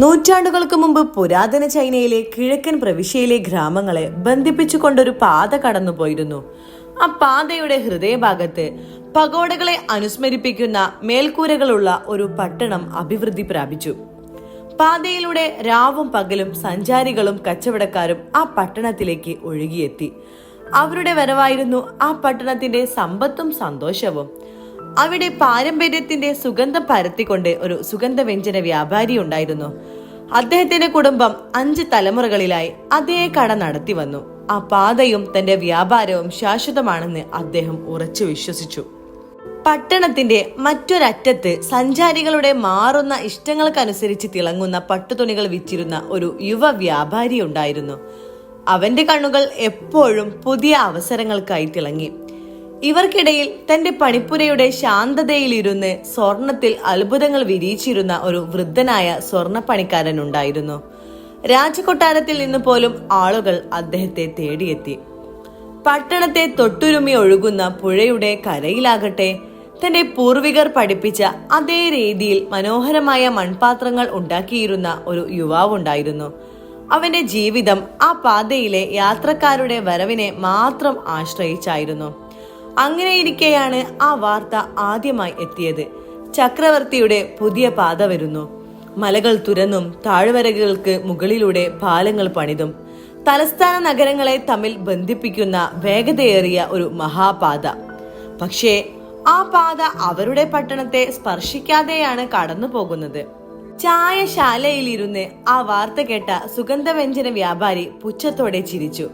നൂറ്റാണ്ടുകൾക്ക് മുമ്പ് പുരാതന ചൈനയിലെ കിഴക്കൻ പ്രവിശ്യയിലെ ഗ്രാമങ്ങളെ ബന്ധിപ്പിച്ചുകൊണ്ടൊരു പാത കടന്നുപോയിരുന്നു. ആ പാതയുടെ ഹൃദയഭാഗത്ത് പകോടകളെ അനുസ്മരിപ്പിക്കുന്ന മേൽക്കൂരകളുള്ള ഒരു പട്ടണം അഭിവൃദ്ധി പ്രാപിച്ചു. പാതയിലൂടെ രാവും പകലും സഞ്ചാരികളും കച്ചവടക്കാരും ആ പട്ടണത്തിലേക്ക് ഒഴുകിയെത്തി. അവരുടെ വരവായിരുന്നു ആ പട്ടണത്തിന്റെ സമ്പത്തും സന്തോഷവും. അവിടെ പാരമ്പര്യത്തിന്റെ സുഗന്ധം പരത്തിക്കൊണ്ട് ഒരു സുഗന്ധവ്യഞ്ജന വ്യാപാരി ഉണ്ടായിരുന്നു. അദ്ദേഹത്തിന്റെ കുടുംബം അഞ്ച് തലമുറകളിലായി അതേ കട നടത്തി വന്നു. ആ പാതയും തന്റെ വ്യാപാരവും ശാശ്വതമാണെന്ന് അദ്ദേഹം ഉറച്ചു വിശ്വസിച്ചു. പട്ടണത്തിന്റെ മറ്റൊരറ്റത്ത് സഞ്ചാരികളുടെ മാറുന്ന ഇഷ്ടങ്ങൾക്കനുസരിച്ച് തിളങ്ങുന്ന പട്ടുതുണികൾ വിറ്റിരുന്ന ഒരു യുവ വ്യാപാരി ഉണ്ടായിരുന്നു. അവന്റെ കണ്ണുകൾ എപ്പോഴും പുതിയ അവസരങ്ങൾക്കായി തിളങ്ങി. ഇവർക്കിടയിൽ തന്റെ പണിപ്പുരയുടെ ശാന്തതയിലിരുന്ന് സ്വർണത്തിൽ അത്ഭുതങ്ങൾ വിരിയിച്ചിരുന്ന ഒരു വൃദ്ധനായ സ്വർണപ്പണിക്കാരൻ ഉണ്ടായിരുന്നു. രാജകൊട്ടാരത്തിൽ നിന്ന് പോലും ആളുകൾ അദ്ദേഹത്തെ തേടിയെത്തി. പട്ടണത്തെ തൊട്ടുരുമി ഒഴുകുന്ന പുഴയുടെ കരയിലാകട്ടെ തന്റെ പൂർവികർ പഠിപ്പിച്ച അതേ രീതിയിൽ മനോഹരമായ മൺപാത്രങ്ങൾ ഉണ്ടാക്കിയിരുന്ന ഒരു യുവാവുണ്ടായിരുന്നു. അവന്റെ ജീവിതം ആ പാതയിലെ യാത്രക്കാരുടെ വരവിനെ മാത്രം ആശ്രയിച്ചായിരുന്നു. അങ്ങനെയിരിക്കെയാണ് ആ വാർത്ത ആദ്യമായി എത്തിയത്. ചക്രവർത്തിയുടെ പുതിയ പാത വരുന്നു. മലകൾ തുരന്നും താഴ്വരകൾക്ക് മുകളിലൂടെ പാലങ്ങൾ പണിതും. തലസ്ഥാന നഗരങ്ങളെ തമ്മിൽ ബന്ധിപ്പിക്കുന്ന വേഗതയേറിയ ഒരു മഹാപാത. പക്ഷേ ആ പാത അവരുടെ പട്ടണത്തെ സ്പർശിക്കാതെയാണ് കടന്നു പോകുന്നത് ചായശാലയിലിരുന്ന് ആ വാർത്ത കേട്ട സുഗന്ധവ്യഞ്ജന വ്യാപാരി പുച്ഛത്തോടെ ചിരിച്ചു.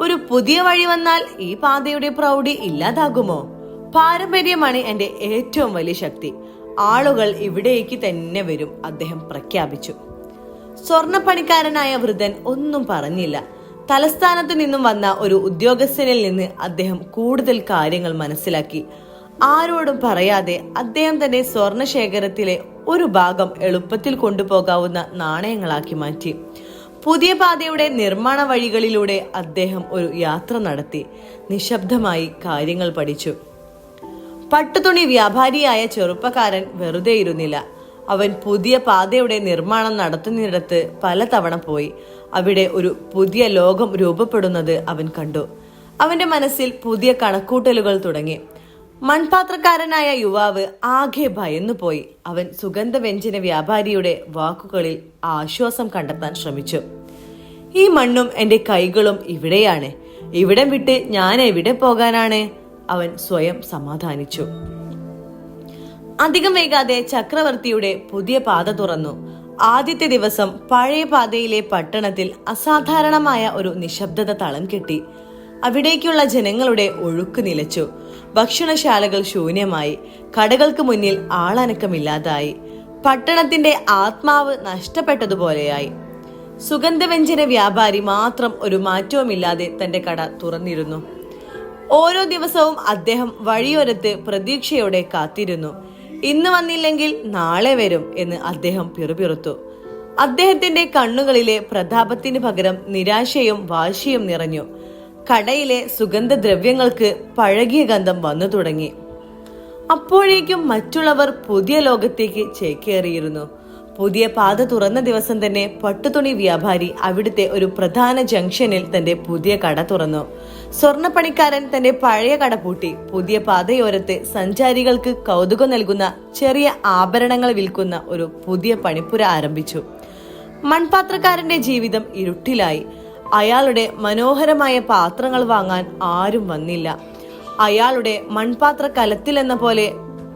ഒരു പുതിയ വഴി വന്നാൽ ഈ പാതയുടെ പ്രൗഢി ഇല്ലാതാകുമോ? പാരമ്പര്യമാണ് എന്റെ ഏറ്റവും വലിയ ശക്തി. ആളുകൾ ഇവിടേക്ക് തന്നെ വരും അദ്ദേഹം പ്രഖ്യാപിച്ചു. സ്വർണപ്പണിക്കാരനായ വൃദ്ധൻ ഒന്നും പറഞ്ഞില്ല. തലസ്ഥാനത്ത് നിന്നും വന്ന ഒരു ഉദ്യോഗസ്ഥനിൽ നിന്ന് അദ്ദേഹം കൂടുതൽ കാര്യങ്ങൾ മനസ്സിലാക്കി. ആരോടും പറയാതെ അദ്ദേഹം തന്റെ സ്വർണശേഖരത്തിലെ ഒരു ഭാഗം എളുപ്പത്തിൽ കൊണ്ടുപോകാവുന്ന നാണയങ്ങളാക്കി മാറ്റി. പുതിയ പാതയുടെ നിർമ്മാണ വഴികളിലൂടെ അദ്ദേഹം ഒരു യാത്ര നടത്തി. നിശബ്ദമായി കാര്യങ്ങൾ പഠിച്ചു. പട്ടുതുണി വ്യാപാരിയായ ചെറുപ്പക്കാരൻ വെറുതെ ഇരുന്നില്ല. അവൻ പുതിയ പാതയുടെ നിർമ്മാണം നടത്തുന്നിടത്ത് പലതവണ പോയി. അവിടെ ഒരു പുതിയ ലോകം രൂപപ്പെടുന്നത് അവൻ കണ്ടു. അവന്റെ മനസ്സിൽ പുതിയ കണക്കൂട്ടലുകൾ തുടങ്ങി. മൺപാത്രക്കാരനായ യുവാവ് ആകെ ഭയന്നുപോയി അവൻ സുഗന്ധവ്യഞ്ജന വ്യാപാരിയുടെ വാക്കുകളിൽ ആശ്വാസം കണ്ടെത്താൻ ശ്രമിച്ചു. ഈ മണ്ണും എന്റെ കൈകളും ഇവിടെയാണ്. ഇവിടം വിട്ട് ഞാൻ എവിടെ പോകാനാണ്? അവൻ സ്വയം സമാധാനിച്ചു. അധികം വൈകാതെ ചക്രവർത്തിയുടെ പുതിയ പാത തുറന്നു. ആദ്യത്തെ ദിവസം പഴയ പാതയിലെ പട്ടണത്തിൽ അസാധാരണമായ ഒരു നിശബ്ദത തളം കെട്ടി. അവിടേക്കുള്ള ജനങ്ങളുടെ ഒഴുക്ക് നിലച്ചു. ഭക്ഷണശാലകൾ ശൂന്യമായി. കടകൾക്ക് മുന്നിൽ ആളനക്കമില്ലാതായി. പട്ടണത്തിന്റെ ആത്മാവ് നഷ്ടപ്പെട്ടതുപോലെയായി. സുഗന്ധവ്യഞ്ജന വ്യാപാരി മാത്രം ഒരു മാറ്റവുമില്ലാതെ തന്റെ കട തുറന്നിരുന്നു. ഓരോ ദിവസവും അദ്ദേഹം വഴിയോരത്ത് പ്രതീക്ഷയോടെ കാത്തിരുന്നു. ഇന്ന് വന്നില്ലെങ്കിൽ നാളെ വരും എന്ന് അദ്ദേഹം പിറുപിറുത്തു. അദ്ദേഹത്തിന്റെ കണ്ണുകളിലെ പ്രതാപത്തിന് പകരം നിരാശയും വാശിയും നിറഞ്ഞു. കടയിലെ സുഗന്ധദ്രവ്യങ്ങൾക്ക് പഴകിയ ഗന്ധം വന്നു തുടങ്ങി. അപ്പോഴേക്കും മറ്റുള്ളവർ പുതിയ ലോകത്തേക്ക് ചേക്കേറിയിരുന്നു. പുതിയ പാത തുറന്ന ദിവസം തന്നെ പട്ടുതുണി വ്യാപാരി അവിടുത്തെ ഒരു പ്രധാന ജംഗ്ഷനിൽ തന്റെ പുതിയ കട തുറന്നു. സ്വർണപ്പണിക്കാരൻ തന്റെ പഴയ കട പൂട്ടി. പുതിയ പാതയോരത്ത് സഞ്ചാരികൾക്ക് കൗതുകം നൽകുന്ന ചെറിയ ആഭരണങ്ങൾ വിൽക്കുന്ന ഒരു പുതിയ പണിപ്പുര ആരംഭിച്ചു. മൺപാത്രക്കാരന്റെ ജീവിതം ഇരുട്ടിലായി. അയാളുടെ മനോഹരമായ പാത്രങ്ങൾ വാങ്ങാൻ ആരും വന്നില്ല. അയാളുടെ മൺപാത്ര കലത്തിലെന്ന പോലെ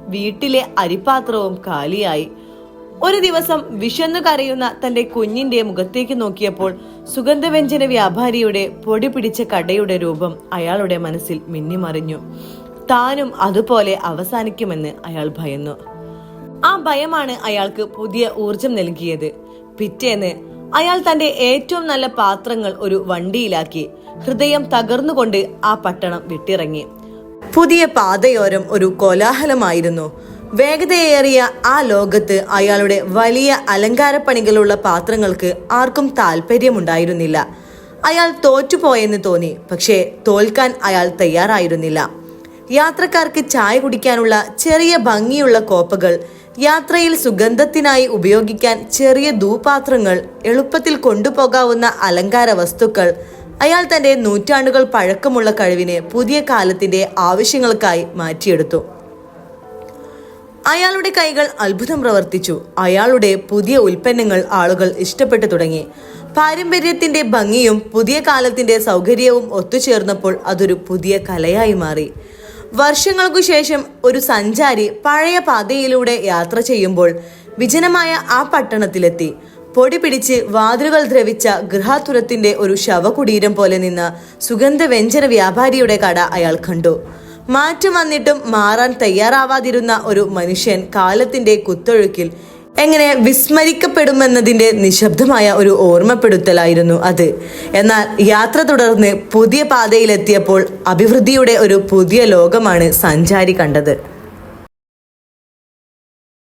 വീട്ടിലെ അരിപാത്രവും കാലിയായി. ഒരു ദിവസം വിശന്നു കരയുന്ന തന്റെ കുഞ്ഞിന്റെ മുഖത്തേക്ക് നോക്കിയപ്പോൾ സുഗന്ധവ്യഞ്ജന വ്യാപാരിയുടെ പൊടി പിടിച്ച കടയുടെ രൂപം അയാളുടെ മനസ്സിൽ മിന്നിമറിഞ്ഞു. താനും അതുപോലെ അവസാനിക്കുമെന്ന് അയാൾ ഭയന്നു. ആ ഭയമാണ് അയാൾക്ക് പുതിയ ഊർജം നൽകിയത്. പിറ്റേന്ന് അയാൾ തന്റെ ഏറ്റവും നല്ല പാത്രങ്ങൾ ഒരു വണ്ടിയിലാക്കി ഹൃദയം തകർന്നുകൊണ്ട് ആ പട്ടണം വിട്ടിറങ്ങി. പുതിയ പാതയോരം ഒരു കോലാഹലമായിരുന്നു. വേഗതയേറിയ ആ ലോകത്ത് അയാളുടെ വലിയ അലങ്കാരപ്പണികളുള്ള പാത്രങ്ങൾക്ക് ആർക്കും താല്പര്യമുണ്ടായിരുന്നില്ല അയാൾ തോറ്റുപോയെന്ന് തോന്നി പക്ഷേ തോൽക്കാൻ അയാൾ തയ്യാറായിരുന്നില്ല. യാത്രക്കാർക്ക് ചായ കുടിക്കാനുള്ള ചെറിയ ഭംഗിയുള്ള കോപ്പകൾ യാത്രയിൽ സുഗന്ധത്തിനായി ഉപയോഗിക്കാൻ ചെറിയ ധൂപാത്രങ്ങൾ എളുപ്പത്തിൽ കൊണ്ടുപോകാവുന്ന അലങ്കാര വസ്തുക്കൾ അയാൾ തന്റെ നൂറ്റാണ്ടുകൾ പഴക്കമുള്ള കഴിവിനെ പുതിയ കാലത്തിന്റെ ആവശ്യങ്ങൾക്കായി മാറ്റിയെടുത്തു. അയാളുടെ കൈകൾ അത്ഭുതം പ്രവർത്തിച്ചു. അയാളുടെ പുതിയ ഉൽപ്പന്നങ്ങൾ ആളുകൾ ഇഷ്ടപ്പെട്ടു തുടങ്ങി. പാരമ്പര്യത്തിന്റെ ഭംഗിയും പുതിയ കാലത്തിന്റെ സൗകര്യവും ഒത്തുചേർന്നപ്പോൾ അതൊരു പുതിയ കലയായി മാറി. വർഷങ്ങൾക്കു ശേഷം ഒരു സഞ്ചാരി പഴയ പാതയിലൂടെ യാത്ര ചെയ്യുമ്പോൾ വിജനമായ ആ പട്ടണത്തിലെത്തി. പൊടി പിടിച്ച് വാതിലുകൾ ദ്രവിച്ച ഗൃഹാതുരത്തിന്റെ ഒരു ശവകുടീരം പോലെ നിന്ന സുഗന്ധവ്യഞ്ജന വ്യാപാരിയുടെ കട അയാൾ കണ്ടു. മാറ്റം വന്നിട്ടും മാറാൻ തയ്യാറാവാതിരുന്ന ഒരു മനുഷ്യൻ കാലത്തിന്റെ കുത്തൊഴുക്കിൽ എങ്ങനെ വിസ്മരിക്കപ്പെടുമെന്നതിന്റെ നിശബ്ദമായ ഒരു ഓർമ്മപ്പെടുത്തലായിരുന്നു അത്. എന്നാൽ യാത്ര തുടർന്ന് പുതിയ പാതയിലെത്തിയപ്പോൾ അഭിവൃദ്ധിയുടെ ഒരു പുതിയ ലോകമാണ് സഞ്ചാരി കണ്ടത്.